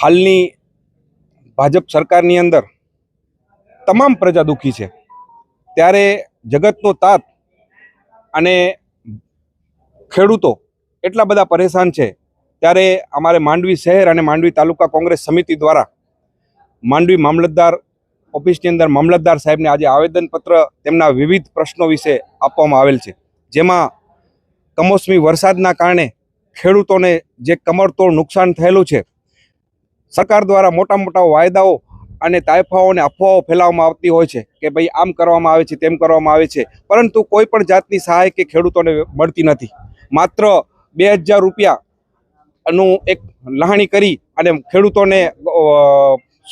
હાલની ભાજપ સરકારની અંદર તમામ પ્રજા દુઃખી છે. ત્યારે જગતનો તાત અને ખેડૂતો એટલા બધા પરેશાન છે. ત્યારે અમારે માંડવી શહેર અને માંડવી તાલુકા કોંગ્રેસ સમિતિ દ્વારા માંડવી મામલતદાર ઓફિસની અંદર મામલતદાર સાહેબને આજે આવેદનપત્ર તેમના વિવિધ પ્રશ્નો વિશે આપવામાં આવેલ છે. જેમાં કમોસમી વરસાદના કારણે ખેડૂતોને જે કમરતોડ નુકસાન થયેલું છે સરકાર દ્વારા મોટા મોટા વાયદાઓ અને તાયફાઓ અફવાઓ ફેલાવવામાં આવતી હોય છે કે ભાઈ આમ કરવામાં આવે છે, તેમ કરવામાં આવે છે. પરંતુ કોઈ પણ જાતની સહાય કે ખેડૂતોને મળતી નથી. માત્ર બે હજાર રૂપિયાનું એક લહાણી કરી અને ખેડૂતોને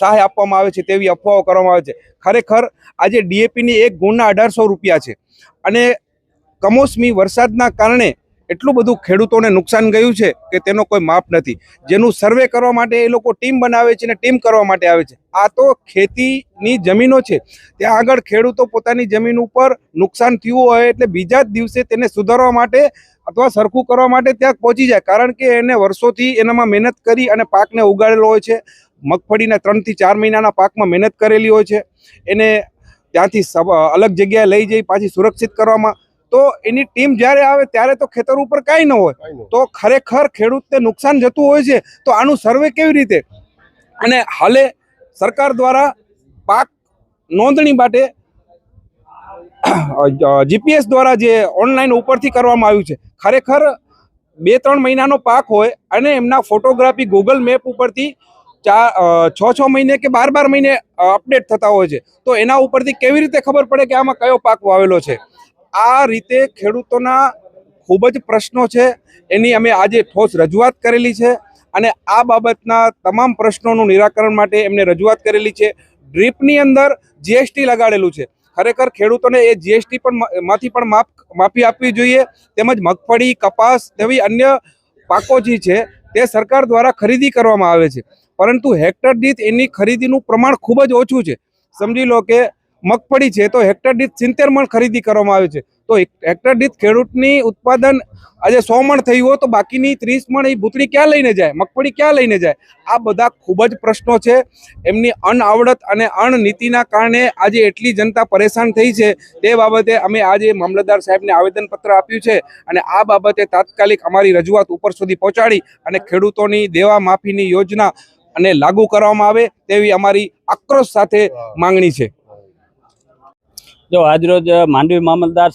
સહાય આપવામાં આવે છે તેવી અફવાઓ કરવામાં આવે છે. ખરેખર આજે ડીએપીની એક ગુણના અઢારસો રૂપિયા છે. અને કમોસમી વરસાદના કારણે એટલું બધું ખેડૂતોને નુકસાન ગયું છે કે તેનો કોઈ માપ નથી. જેનું સર્વે કરવા માટે એ લોકો ટીમ બનાવે છે અને ટીમ કરવા માટે આવે છે. આ તો ખેતીની જમીનો છે. ત્યાં આગળ ખેડૂતો પોતાની જમીન ઉપર નુકસાન થયું હોય એટલે બીજા જ દિવસે તેને સુધારવા માટે અથવા સરખું કરવા માટે ત્યાં પહોંચી જાય. કારણ કે એને વર્ષોથી એનામાં મહેનત કરી અને પાકને ઉગાડેલો હોય છે. મગફળીના ત્રણથી ચાર મહિનાના પાકમાં મહેનત કરેલી હોય છે. એને ત્યાંથી અલગ જગ્યાએ લઈ જઈ, પાછી સુરક્ષિત કરવામાં તો એની ટીમ જ્યારે આવે ત્યારે તો ખેતર ઉપર કાંઈ ન હોય. તો ખરેખર ખેડૂતને નુકસાન જતું હોય છે તો આનું સર્વે કેવી રીતે? અને હાલે સરકાર દ્વારા પાક નોંધણી માટે જીપીએસ દ્વારા જે ઓનલાઈન ઉપરથી કરવામાં આવ્યું છે. ખરેખર બે ત્રણ મહિનાનો પાક હોય અને એમના ફોટોગ્રાફી ગૂગલ મેપ ઉપરથી ચાર છ છ મહિને કે બાર બાર મહિને અપડેટ થતા હોય છે. તો એના ઉપરથી કેવી રીતે ખબર પડે કે આમાં કયો પાક વાવેલો છે? આ રીતે ખેડૂતોના ખૂબ જ પ્રશ્નો છે. એની અમે આજે ઠોસ રજૂઆત કરેલી છે અને આ બાબતના તમામ પ્રશ્નોનું નિરાકરણ માટે એમને રજૂઆત કરેલી છે. ડ્રીપની અંદર જીએસટી લગાડેલું છે. ખરેખર ખેડૂતોને એ જીએસટી પણ માંથી પણ માફ માફી આપવી જોઈએ. તેમજ મગફળી, કપાસ તેવી અન્ય પાકો જે છે તે સરકાર દ્વારા ખરીદી કરવામાં આવે છે. પરંતુ હેક્ટર દીઠ એની ખરીદીનું પ્રમાણ ખૂબ જ ઓછું છે. સમજી લો કે મગફળી છે, તો હેક્ટર દીઠ સિત્તેર મણ ખરીદી કરવામાં આવે છે. તો હેક- હેક્ટર દીઠ ખેડૂતની ઉત્પાદન આજે સો મણ થયું હોય, તો બાકીની ત્રીસ મણ એ ભૂતળી ક્યાં લઈને જાય? મગફળી ક્યાં લઈને જાય? આ બધા ખૂબ જ પ્રશ્નો છે. એમની અનઆવડત અને અણનીતિના કારણે આજે એટલી જનતા પરેશાન થઈ છે. તે બાબતે અમે આજે મામલતદાર સાહેબને આવેદનપત્ર આપ્યું છે અને આ બાબતે તાત્કાલિક અમારી રજૂઆત ઉપર સુધી પહોંચાડી અને ખેડૂતોની દેવા માફીની યોજના અને લાગુ કરવામાં આવે તેવી અમારી આક્રોશ સાથે માંગણી છે. જો આજરોજ માંડવી મામલદાર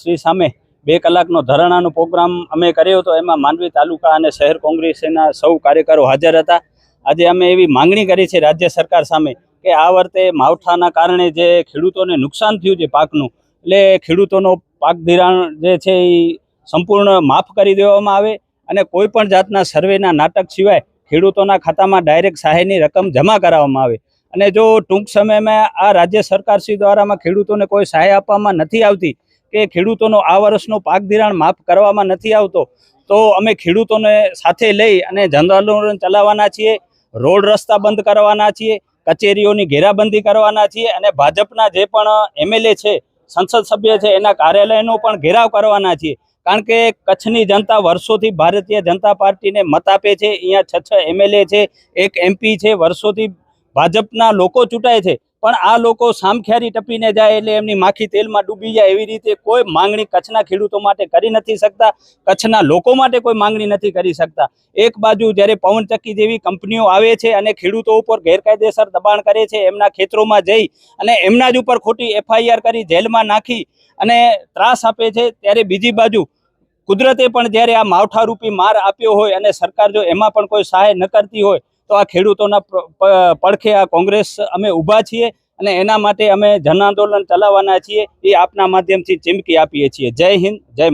શ્રી સામે બે કલાકનો ધરણાનો પ્રોગ્રામ અમે કર્યો હતો. એમાં માંડવી તાલુકા અને શહેર કોંગ્રેસના સૌ કાર્યકરો હાજર હતા. આજે અમે એવી માંગણી કરી છે રાજ્ય સરકાર સામે કે આ વર્ષે માવઠાના કારણે જે ખેડૂતોને નુકસાન થયું છે પાકનું, એટલે ખેડૂતોનો પાક ધિરાણ જે છે એ સંપૂર્ણ માફ કરી દેવામાં આવે અને કોઈ પણ જાતના સર્વેના નાટક સિવાય ખેડૂતોના ખાતામાં ડાયરેક્ટ સહાયની રકમ જમા કરાવવામાં આવે. અને જો ટૂંક સમયમાં આ રાજ્ય સરકારશ્રી દ્વારામાં ખેડૂતોને કોઈ સહાય આપવામાં નથી આવતી કે ખેડૂતોનો આ વર્ષનો પાક ધિરાણ માફ કરવામાં નથી આવતો, તો અમે ખેડૂતોને સાથે લઈ અને જન ચલાવવાના છીએ, રોડ રસ્તા બંધ કરવાના છીએ, કચેરીઓની ઘેરાબંધી કરવાના છીએ અને ભાજપના જે પણ એમએલએ છે, સંસદ સભ્ય છે, એના કાર્યાલયનો પણ ઘેરાવ કરવાના છીએ. કારણ કે કચ્છની જનતા વર્ષોથી ભારતીય જનતા પાર્ટીને મત આપે છે, અહીંયા છ છ એમએલએ છે, એક એમપી છે, વર્ષોથી ભાજપના લોકો ચૂંટાય છે, પણ આ લોકો સામખ્યારી ટપીને જાય એટલે એમની માખી તેલમાં ડૂબી જાય એવી રીતે કોઈ માંગણી કચ્છના ખેડૂતો માટે કરી નથી શકતા, કચ્છના લોકો માટે કોઈ માંગણી નથી કરી શકતા. એક બાજુ જ્યારે પવનચક્કી જેવી કંપનીઓ આવે છે અને ખેડૂતો ઉપર ગેરકાયદેસર દબાણ કરે છે, એમના ખેતરોમાં જઈ અને એમના જ ઉપર ખોટી એફઆઈઆર કરી જેલમાં નાખી અને ત્રાસ આપે છે, ત્યારે બીજી બાજુ કુદરતે પણ જ્યારે આ માવઠારૂપી માર આપ્યો હોય અને સરકાર જો એમાં પણ કોઈ સહાય ન કરતી હોય તો આ ખેડૂતોના પડખે આ કોંગ્રેસ અમે ઊભા છીએ અને એના માટે અમે જન આંદોલન ચલાવવાના છીએ. એ આપના માધ્યમથી ચીમકી આપીએ છીએ. જય હિન્દ, જય